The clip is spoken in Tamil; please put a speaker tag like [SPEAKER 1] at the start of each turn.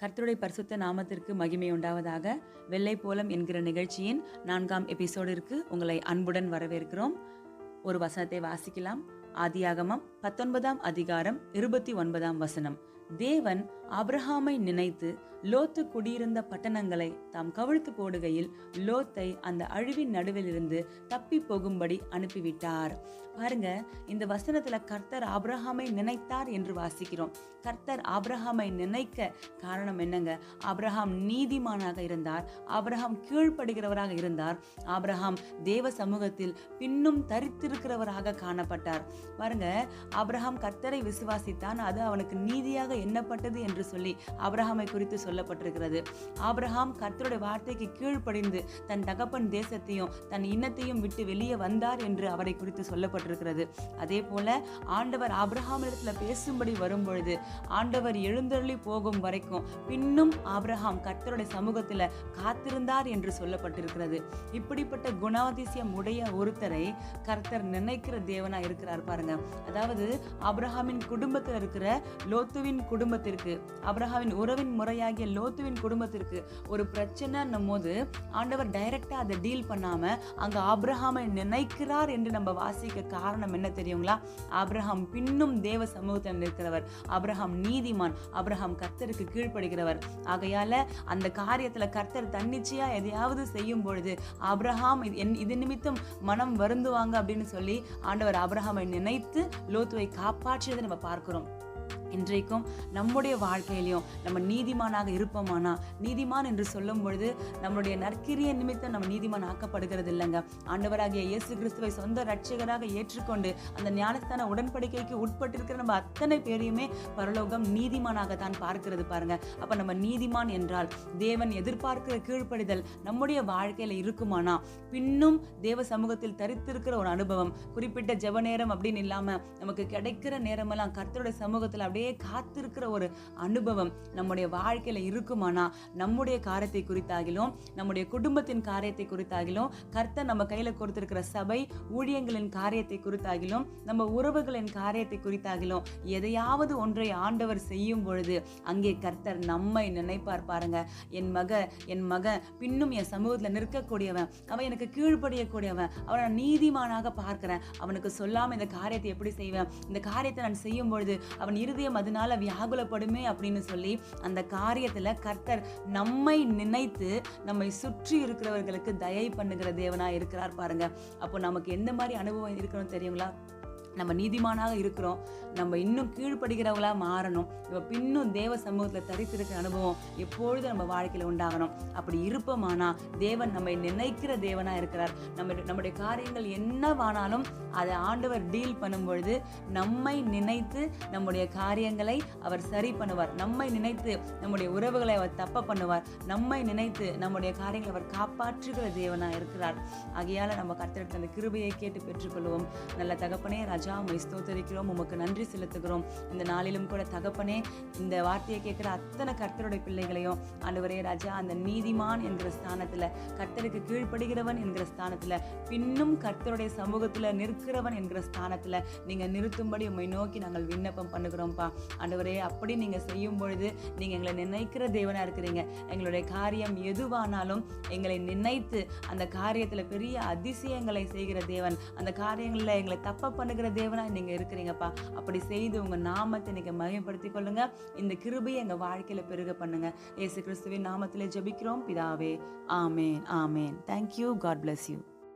[SPEAKER 1] கர்த்தருடைய பரிசுத்த நாமத்திற்கு மகிமை உண்டாவதாக வெள்ளை போலம் என்கிற நிகழ்ச்சியின் நான்காம் எபிசோடிற்கு உங்களை அன்புடன் வரவேற்கிறோம் ஒரு வசனத்தை வாசிக்கலாம் ஆதியாகமம் பத்தொன்பதாம் அதிகாரம் இருபத்தி ஒன்பதாம் வசனம் தேவன் அப்ரஹாமை நினைத்து லோத்து குடியிருந்த பட்டணங்களை தாம் கவிழ்த்து போடுகையில் லோத்தை அந்த அழிவின் நடுவிலிருந்து தப்பி போகும்படி அனுப்பிவிட்டார் பாருங்க இந்த வசனத்துல கர்த்தர் ஆப்ரஹாமை நினைத்தார் என்று வாசிக்கிறோம் கர்த்தர் ஆப்ரஹாமை நினைக்க காரணம் என்னங்க ஆப்ரஹாம் நீதிமானாக இருந்தார் ஆப்ரஹாம் கீழ்ப்படுகிறவராக இருந்தார் ஆப்ரஹாம் தேவ சமூகத்தில் பின்னும் தரித்திருக்கிறவராக காணப்பட்டார் பாருங்க ஆப்ரஹாம் கர்த்தரை விசுவாசித்தான் அது அவனுக்கு நீதியாக எண்ணப்பட்டது என்று சொல்லி ஆபிரஹாமை குறித்து சொல்லப்பட்டிருக்கிறது ஆப்ரஹாம் கர்த்தருடைய வார்த்தைக்கு கீழ்ப்படிந்து தன் தகப்பன் தேசத்தையும் தன் இன்னத்தையும் விட்டு வெளியே வந்தார் என்று அவரை குறித்து சொல்லப்பட்டிருக்கிறது அதே போல ஆண்டவர் ஆபிரஹாமிடத்தில் பேசும்படி வரும்பொழுது ஆண்டவர் எழுந்தருளி போகும் வரைக்கும் பின்னும் ஆப்ரஹாம் கர்த்தருடைய சமூகத்தில் காத்திருந்தார் என்று சொல்லப்பட்டிருக்கிறது இப்படிப்பட்ட குணாதிசயம் உடைய ஒருத்தரை கர்த்தர் நினைக்கிற தேவனா இருக்கிறார் பாருங்க அதாவது அப்ரஹாமின் குடும்பத்தில் இருக்கிற லோத்துவின் குடும்பத்திற்கு அப்ரஹாவின் உறவின் முறையாகிய லோத்துவின் குடும்பத்திற்கு ஒரு பிரச்சனைன்னும் போது ஆண்டவர் டைரக்டா அதை டீல் பண்ணாம அங்க ஆப்ரஹாமை நினைக்கிறார் என்று நம்ம வாசிக்க காரணம் என்ன தெரியுங்களா அப்ரஹாம் பின்னும் தேவ சமூகத்தில் நிற்கிறவர் அப்ரஹாம் நீதிமான் அப்ரஹாம் கர்த்தருக்கு கீழ்ப்படுகிறவர் ஆகையால அந்த காரியத்துல கர்த்தர் தன்னிச்சையா எதையாவது செய்யும் பொழுது அப்ரஹாம் இது நிமித்தம் மனம் வருந்துவாங்க அப்படின்னு சொல்லி ஆண்டவர் அப்ரஹாமை நினைத்து லோத்துவை காப்பாற்றியதை நம்ம பார்க்கிறோம் இன்றைக்கும் நம்முடைய வாழ்க்கையிலையும் நம்ம நீதிமானாக இருப்போமானா நீதிமான் என்று சொல்லும் பொழுது நம்மளுடைய நற்கிரிய நிமித்தம் நம்ம நீதிமான் ஆக்கப்படுகிறது இல்லைங்க ஆண்டவராகிய இயேசு கிறிஸ்துவை சொந்த ரட்சகராக ஏற்றுக்கொண்டு அந்த ஞானத்தான உடன்படிக்கைக்கு உட்பட்டிருக்கிற நம்ம அத்தனை பேரையுமே பரலோகம் நீதிமானாக தான் பார்க்கிறது பாருங்க அப்ப நம்ம நீதிமான் என்றால் தேவன் எதிர்பார்க்கிற கீழ்ப்படிதல் நம்முடைய வாழ்க்கையில இருக்குமானா பின்னும் தேவ சமூகத்தில் தரித்திருக்கிற ஒரு அனுபவம் குறிப்பிட்ட ஜெப நேரம் அப்படின்னு இல்லாம நமக்கு கிடைக்கிற நேரமெல்லாம் கர்த்தருடைய சமூகத்தில் அப்படி அப்படியே காத்திருக்கிற ஒரு அனுபவம் நம்முடைய வாழ்க்கையில் இருக்குமானா நம்முடைய காரியத்தை குறித்தாகிலும் நம்முடைய குடும்பத்தின் காரியத்தை குறித்தாகிலும் கர்த்தர் நம்ம கையில் கொடுத்துருக்கிற சபை ஊழியங்களின் காரியத்தை குறித்தாகிலும் நம்ம உறவுகளின் காரியத்தை குறித்தாகிலும் எதையாவது ஒன்றை ஆண்டவர் செய்யும் பொழுது அங்கே கர்த்தர் நம்மை நினைப்பார் பாருங்க என் மக என் மக பின்னும் என் சமூகத்தில் நிற்கக்கூடியவன் அவன் எனக்கு கீழ்ப்படியக்கூடியவன் அவனை நீதிமானாக பார்க்கிறேன் அவனுக்கு சொல்லாமல் இந்த காரியத்தை எப்படி செய்வேன் இந்த காரியத்தை நான் செய்யும் பொழுது அவன் இறுதிய காரியம் அதனால வியாகுலப்படுமே அப்படின்னு சொல்லி அந்த காரியத்தில் கர்த்தர் நம்மை நினைத்து நம்மை சுற்றி இருக்கிறவர்களுக்கு தயை பண்ணுகிற தேவனாக இருக்கிறார் பாருங்க அப்போ நமக்கு எந்த மாதிரி அனுபவம் இருக்கணும் தெரியுங்களா நம்ம நீதிமானாக இருக்கிறோம் நம்ம இன்னும் கீழ்ப்படுகிறவங்களாக மாறணும் நம்ம பின்னும் தேவ சமூகத்தில் தரித்திருக்கிற அனுபவம் எப்பொழுதும் நம்ம வாழ்க்கையில் உண்டாகணும் அப்படி இருப்போமானா தேவன் நம்மை நினைக்கிற தேவனாக இருக்கிறார் நம்ம நம்முடைய காரியங்கள் என்னவானாலும் அதை ஆண்டவர் டீல் பண்ணும் பொழுது நம்மை நினைத்து நம்முடைய காரியங்களை அவர் சரி பண்ணுவார் நம்மை நினைத்து நம்முடைய உறவுகளை அவர் தப்ப பண்ணுவார் நம்மை நினைத்து நம்முடைய காரியங்களை அவர் காப்பாற்றுகிற தேவனாக இருக்கிறார் ஆகையால் நம்ம கருத்தெடுத்த அந்த கிருபையை கேட்டு பெற்றுக்கொள்வோம் நல்ல தகப்பனே ராஜா ராஜா உமை ஸ்தோத்தரிக்கிறோம் உமக்கு நன்றி செலுத்துகிறோம் இந்த நாளிலும் கூட தகப்பனே இந்த வார்த்தையை கேட்குற அத்தனை கர்த்தருடைய பிள்ளைகளையும் அன்றுவரே ராஜா அந்த நீதிமான் என்கிற ஸ்தானத்தில் கர்த்தருக்கு கீழ்ப்படுகிறவன் என்கிற ஸ்தானத்தில் பின்னும் கர்த்தருடைய சமூகத்தில் நிற்கிறவன் என்கிற ஸ்தானத்தில் நீங்கள் நிறுத்தும்படி உண்மை நோக்கி நாங்கள் விண்ணப்பம் பண்ணுகிறோம்ப்பா அன்றுவரே அப்படி நீங்கள் செய்யும் பொழுது நீங்கள் எங்களை நினைக்கிற தேவனாக இருக்கிறீங்க எங்களுடைய காரியம் எதுவானாலும் எங்களை நினைத்து அந்த காரியத்தில் பெரிய அதிசயங்களை செய்கிற தேவன் அந்த காரியங்களில் எங்களை தப்ப பண்ணுகிற இருக்கிற தேவனாக நீங்கள் இருக்கிறீங்கப்பா அப்படி செய்து உங்கள் நாமத்தை நீங்கள் மகிமைப்படுத்திக் கொள்ளுங்கள் இந்த கிருபையை எங்கள் வாழ்க்கையில் பெருக பண்ணுங்கள் ஏசு கிறிஸ்துவின் நாமத்திலே ஜபிக்கிறோம் பிதாவே ஆமேன் ஆமேன் தேங்க்யூ காட் பிளஸ் யூ